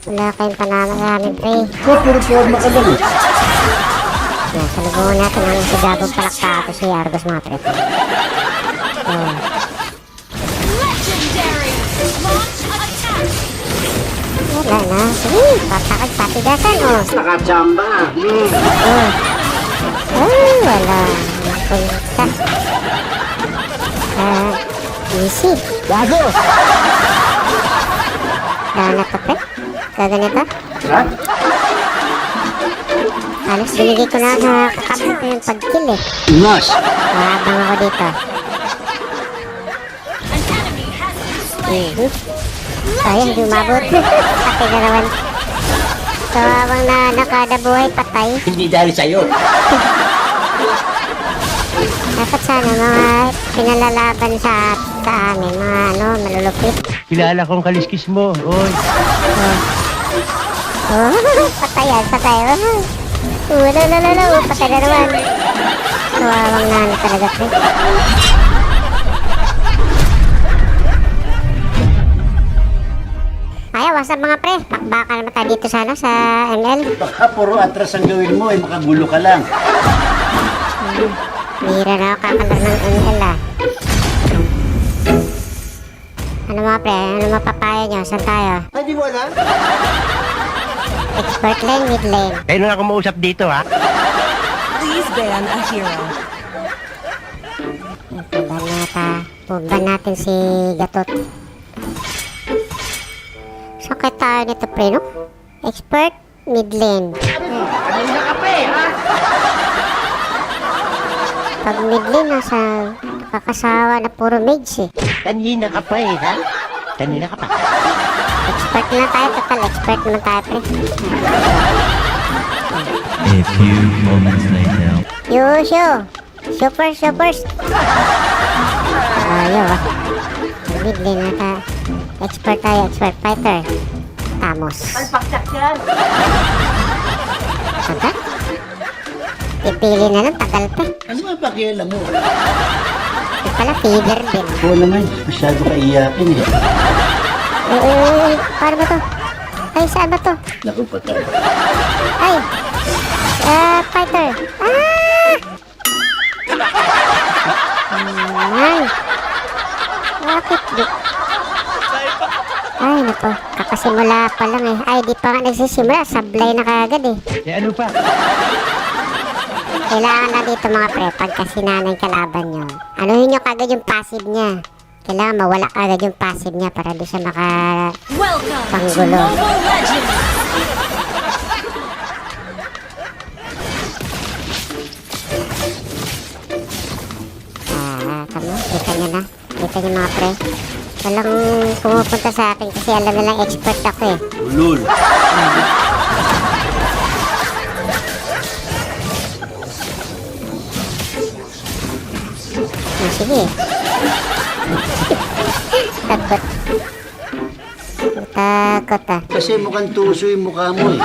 Wala kayong panama sa amin, pre. Ko, puro forma ka lang eh. Yan, salubungan natin ang si Gagong Palakpato si Argos mga pre. Legendary! Launch attack! Wala na. Sige, patakag patigasan, oh. Nakachamba. Hmm. Oh. Oh, wala. Napunta. Ah, easy. Gago! Daan na to, pre. Kaganito. Ha? Halos binigay ko na sa kakapit ko yung pag-kill eh. Inas! Mahabang ako dito. An enemy has been slain! Mhm. Sayang, di umabot. Patay na naman. Kawawang na nakada buhay patay. Hindi dahil sa'yo. Dapat sana mga pinalalaban sa sa amin, mga ano, malulupit. Kilala kong kaliskis mo. Oy, Oh, patay yan, patay. Oh, wala, wala, wala, wala, patay na naman. Kawawang na ano talaga, pre. Ayaw, what's up mga pre? Bakbaka naman tayo dito sana sa ML. Baka puro atras ang gawin mo, ay makagulo ka lang. Mira na ako kakalaro ng ML ah. Ano mga pre? Ano mapapaya nyo? Saan tayo? Ay, di mo alam? Expert lane, mid lane. kayo na ako mausap dito ha. Please ban a hero. Puban nata. Puban natin si Gatot. Sakit tayo nito pre, no? Expert mid lane. Pag mid lane, nasa kakasawa na puro mage eh. Kanina ka pa eh ha. Kanina ka pa. Expert na tayo, total expert naman tayo pre. A few moments later. Yusyo! Super, super! Ayaw ah. Mid lane nata. Expert tayo, expert fighter. Tamos. Palpaksak yan. Tagal? Ipili na lang, tagal pa. Ano ba pakialam mo? Ito pala, feeder din. Oo naman, masyado ka iyakin eh. Uy, uy, uy, uy, paano ba to? Ay, saan ba to? Naku, patay. Ay! Ah, fighter! Ah! Ay! Bakit di? Ay, nako. Kakasimula pa lang eh. Ay, di pa nga nagsisimula. Sablay na kagad eh. Eh ano pa? Kailangan na dito mga pre, pagka sinanay kalaban nyo. Anuhin nyo kagad yung passive niya. Kailangan mawala kagad yung passive niya para di siya maka... Welcome Panggulo. Ah, kamo, kita nyo na. Kita nyo mga pre. Walang pumupunta sa akin kasi alam nilang expert ako eh. Ulul. Ah, sige. Takot. Takot ah. Kasi mukhang tuso yung mukha mo eh.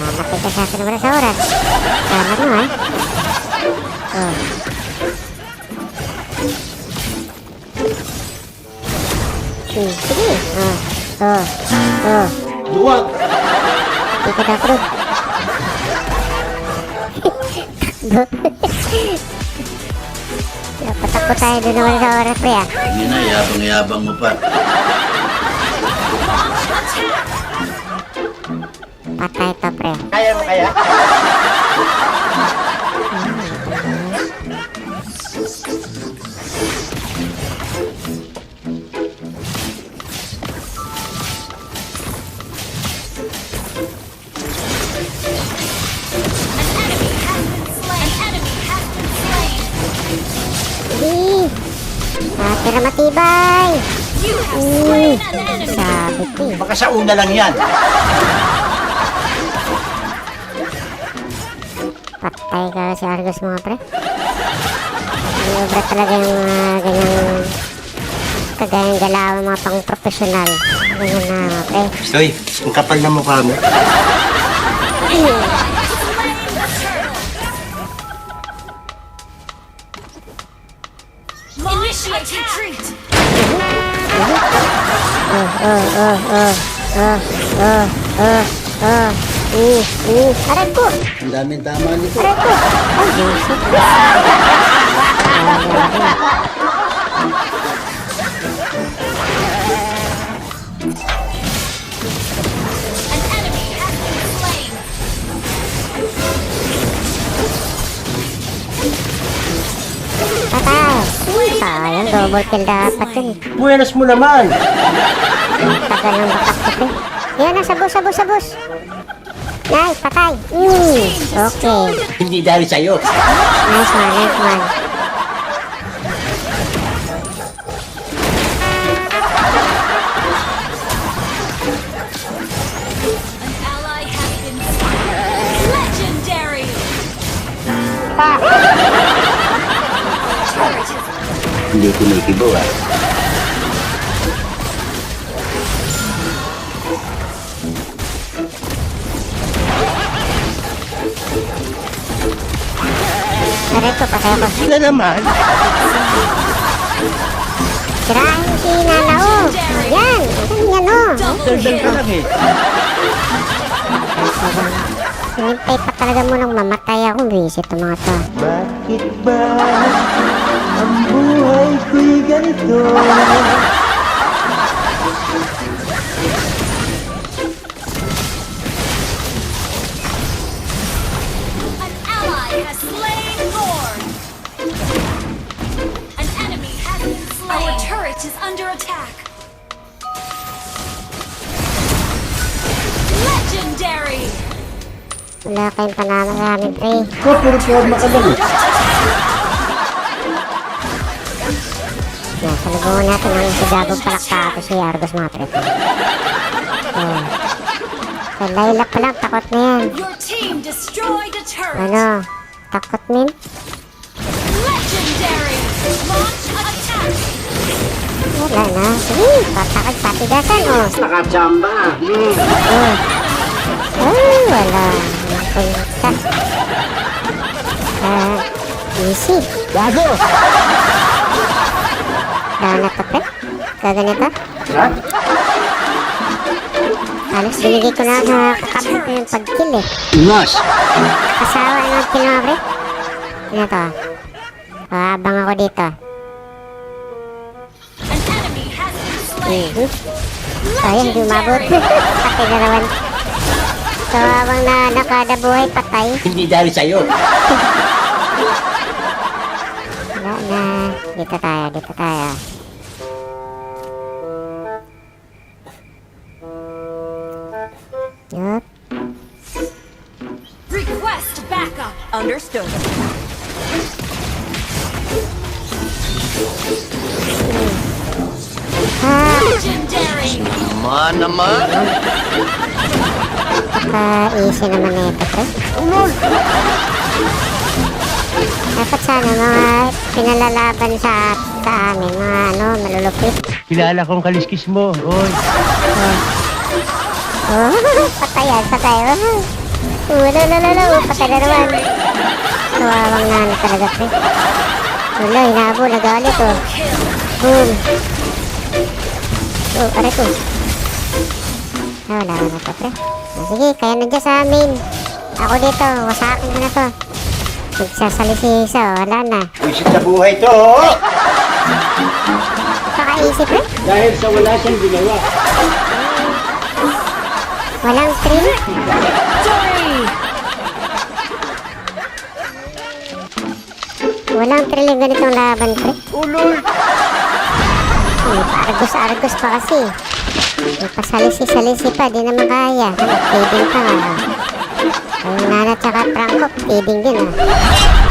Malapit ka sa akin naman sa oras. Tama mo ha. Oh. Sige. Oh. Oh. Oh. Duwag! Hindi ka na-approve. Patakbo tayo doon naman sa oras pre ah. Hindi na, yabang-yabang mo pa. Patay to pre. Kaya mo kaya? Tira matibay. Enemy! Sabi ko eh. Baka sa una lang yan. Patay ka si Argos mga pre. Ba talaga yung mga ganyang kagayang galaw mga pang professional. Ganyan na mga pre. Stoy, ang kapal na mukha mo. aray ko! Ang daming tama nito. Aray ko! Ay, Sayang, double kill dapat yun. Buenas mo naman. Tagal ng bakas ko. Yan na, sabos, sabos, sabos. Nay, patay. Mm, okay. Hindi dahil sa'yo. Nice one, nice one. Hindi kumikibo ah. Aray ko, patay ako. Sila naman. Sirain mo si Nanao. Yan, yan o. Daldal ka lang eh. Sinintay pa talaga mo nang mamatay ako. Visit ang mga to. Bakit ba ang buhay ko'y ganito? An ally has slain Lord. An enemy has been slain. Our turret is under attack. Legendary. Wala kayong panama sa amin, pre. Ko, puro forma ka Yan, salubungan natin ang si Gabong Palakpato si Argos mga pre. Oh. Sa Layla pa lang, takot na yan. Ano? Takot min? Wala na. Sige, patakad patigasan, oh. Nakachamba. Hmm. Oh. Oh, wala. Punta. Ah, easy. Gago! Na to, pre. Gaganito. Ha? Alex, binigay ko na sa kakapit ko yung pag-kill eh. Ingas. Kasawa ng kill mga pre. Ano to? Ah, abang ako dito. An enemy has been slain. Mhm. Sayang, di umabot. Patay na naman. Kawawang na nakada buhay, patay. Hindi dahil sa'yo. Wala na. Dito tayo, dito tayo. Yup. Request backup. Understood. Ah, Legendary. Naman naman. Paka-easy naman na ito, pre. Dapat sana mga pinalalaban sa, sa amin, mga ano, malulupit. Kilala kong kaliskis mo. Oy. Oh, patay yan, patay. Oh, Wala, wala, wala, wala, patay na naman. Kawawang nano talaga, pre. Wala, hinabo, nagalit, oh. Boom. Oh, aray ko. Ah, wala na to, pre. Ah, sige, kaya na dyan sa amin. Ako dito, wasakin ko na to. Nagsasalisi-isa, oh, wala na. Wisit sa buhay to. oh. Pakaisip, pre. Dahil sa wala siyang ginawa. Walang thrill. Walang thrill yung ganitong laban, pre. Ulol! Eh, Argos-argos pa kasi. May pasalisi-salisi pa, di naman kaya. Feeding pa nga. Ang nana tsaka Franco, feeding din ah.